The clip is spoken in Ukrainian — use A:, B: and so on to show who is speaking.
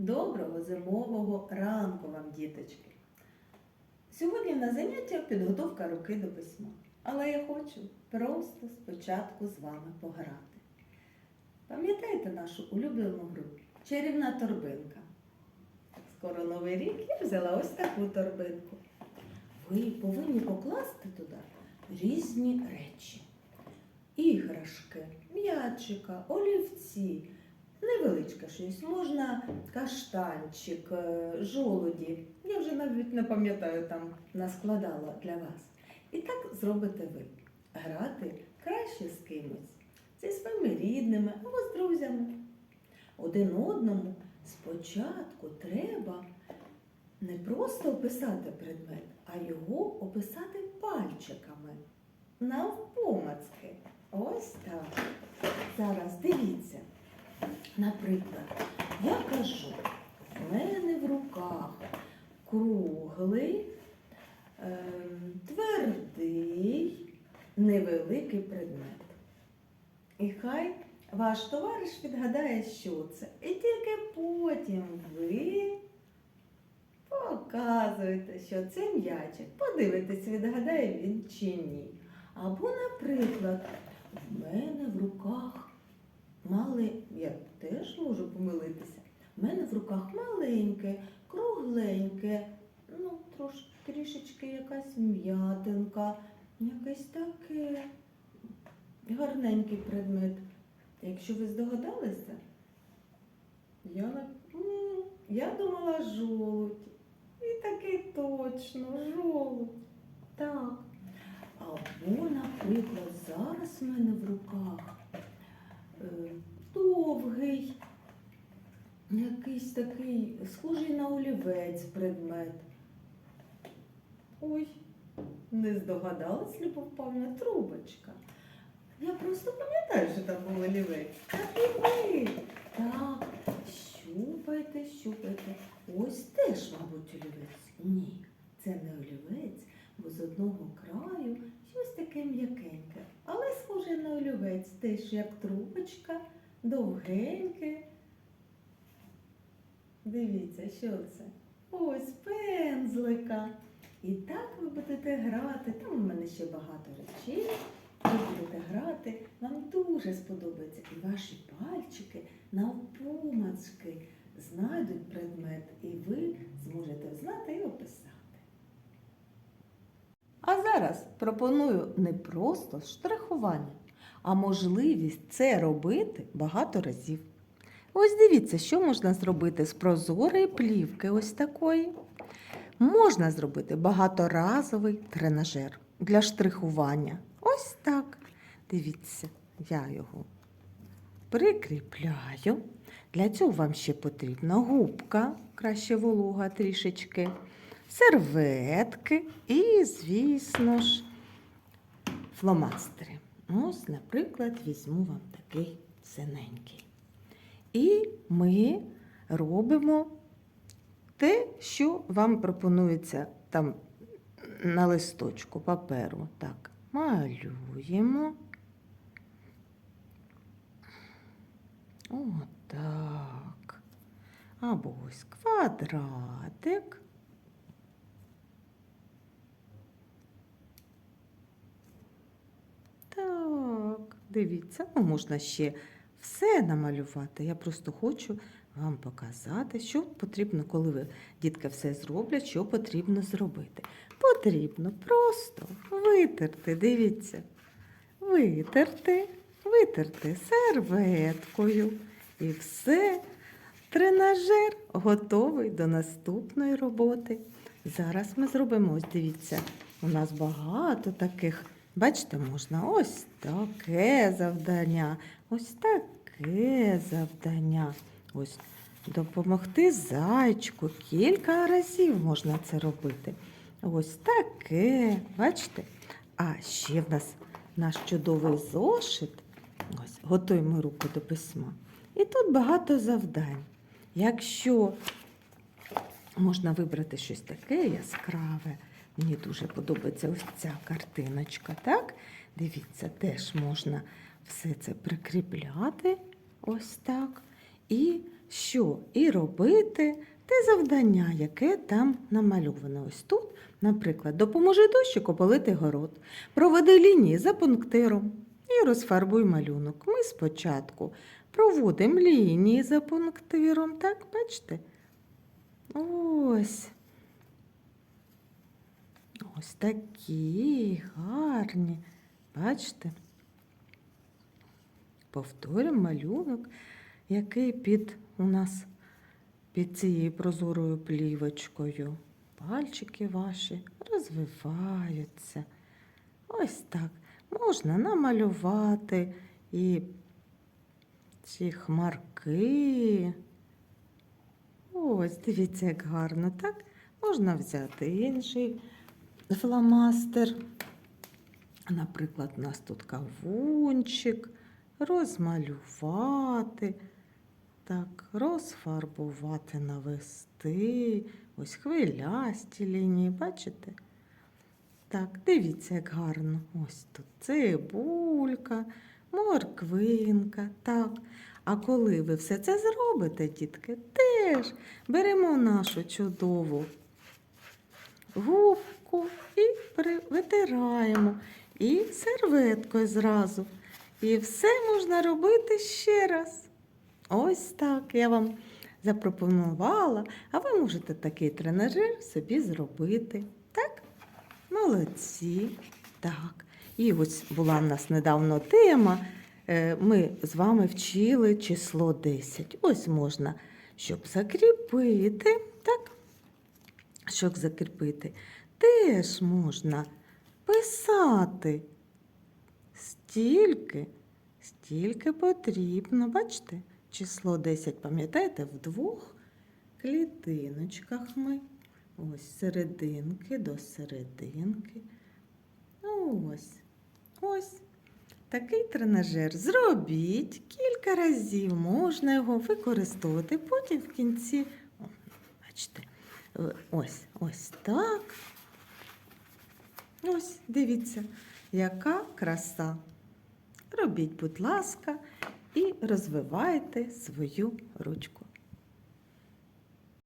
A: Доброго зимового ранку вам, діточки! Сьогодні на заняття підготовка руки до письма. Але я хочу просто спочатку з вами пограти. Пам'ятаєте нашу улюблену гру Чарівна торбинка? Скоро новий рік я взяла ось таку торбинку. Ви повинні покласти туди різні речі. Іграшки, м'ячика, олівці, щось. Можна каштанчик, е, жолуді. Я вже навіть не пам'ятаю, там наскладала для вас. І так зробите ви. Грати краще з кимось, зі своїми рідними або з друзями. Один одному спочатку треба не просто описати предмет, а його описати пальчиками. Навпомацки. Ось так. Наприклад, я кажу, в мене в руках круглий, ем, твердий, невеликий предмет. І хай ваш товариш відгадає, що це. І тільки потім ви показуєте, що це м'ячик. Подивитесь, відгадає він чи ні. Або, наприклад, в мене в руках мали, я теж можу помилитися. В мене в руках маленьке, кругленьке, ну, трошки трішечки якась м'ятинка, якесь таке гарненький предмет. Якщо ви здогадалися, я, я думала жолудь. І таки точно, жолудь. Так. Або, наприклад, зараз в мене в руках довгий, якийсь такий схожий на олівець предмет. Ой, не здогадалась, Любов Павлівна, трубочка. Я просто пам'ятаю, що там був олівець. Так і ви. Так, щупайте, щупайте. Ось теж, мабуть, олівець. Ні, це не олівець, бо з одного краю щось таке м'якеньке. На олівець, теж як трубочка, довгеньке. Дивіться, що це? Ось пензлика. І так ви будете грати. Там у мене ще багато речей. Ви будете грати, вам дуже сподобається. І ваші пальчики навпомацки знайдуть предмет, і ви зможете знати і описати. А зараз пропоную не просто штрихування, а можливість це робити багато разів. Ось дивіться, що можна зробити з прозорої плівки ось такої. Можна зробити багаторазовий тренажер для штрихування. Ось так. Дивіться, я його прикріпляю. Для цього вам ще потрібна губка, краще волога трішечки, серветки і, звісно ж, фломастери. Ось, наприклад, візьму вам такий синенький. І ми робимо те, що вам пропонується там на листочку паперу. Так, малюємо. Отак. Або ось квадратик. Так, дивіться, ну можна ще все намалювати. Я просто хочу вам показати, що потрібно, коли ви, дітки, все зроблять, що потрібно зробити. Потрібно просто витерти, дивіться, витерти, витерти серветкою. І все, тренажер готовий до наступної роботи. Зараз ми зробимо, ось дивіться, у нас багато таких. Бачите, можна ось таке завдання, ось таке завдання. Ось допомогти зайчику. Кілька разів можна це робити. Ось таке. Бачите? А ще в нас наш чудовий зошит. Ось, готуємо руку до письма. І тут багато завдань. Якщо можна вибрати щось таке яскраве, мені дуже подобається ось ця картиночка, так? Дивіться, теж можна все це прикріпляти ось так. І що і робити те завдання, яке там намальовано. Ось тут, наприклад, допоможи дощику полити город, проведи лінії за пунктиром і розфарбуй малюнок. Ми спочатку проводимо лінії за пунктиром, так, бачите? Ось. Ось такі гарні. Бачите? Повторюємо малюнок, який під у нас під цією прозорою плівочкою. Пальчики ваші розвиваються. Ось так. Можна намалювати і ці хмарки. Ось, дивіться, як гарно, так? Можна взяти інший фломастер. Наприклад, у нас тут кавунчик, розмалювати, так, розфарбувати, навести. Ось хвилясті лінії, бачите? Так, дивіться, як гарно. Ось тут цибулька, морквинка. Так. А коли ви все це зробите, дітки, теж беремо нашу чудову губку і витираємо. І серветкою зразу. І все можна робити ще раз. Ось так я вам запропонувала, а ви можете такий тренажер собі зробити. Так? Молодці. Так. І ось була в нас недавно тема. е, Ми з вами вчили число 10. Ось можна, щоб закріпити, так? Щоб закріпити, теж можна писати стільки, стільки потрібно. Бачите, число 10, пам'ятаєте, в двох клітиночках ми. Ось серединки до серединки. Ось, ось. Такий тренажер зробіть кілька разів, можна його використовувати. Потім в кінці, о, бачите, ось, ось так. Ось, дивіться, яка краса. Робіть, будь ласка, і розвивайте свою ручку.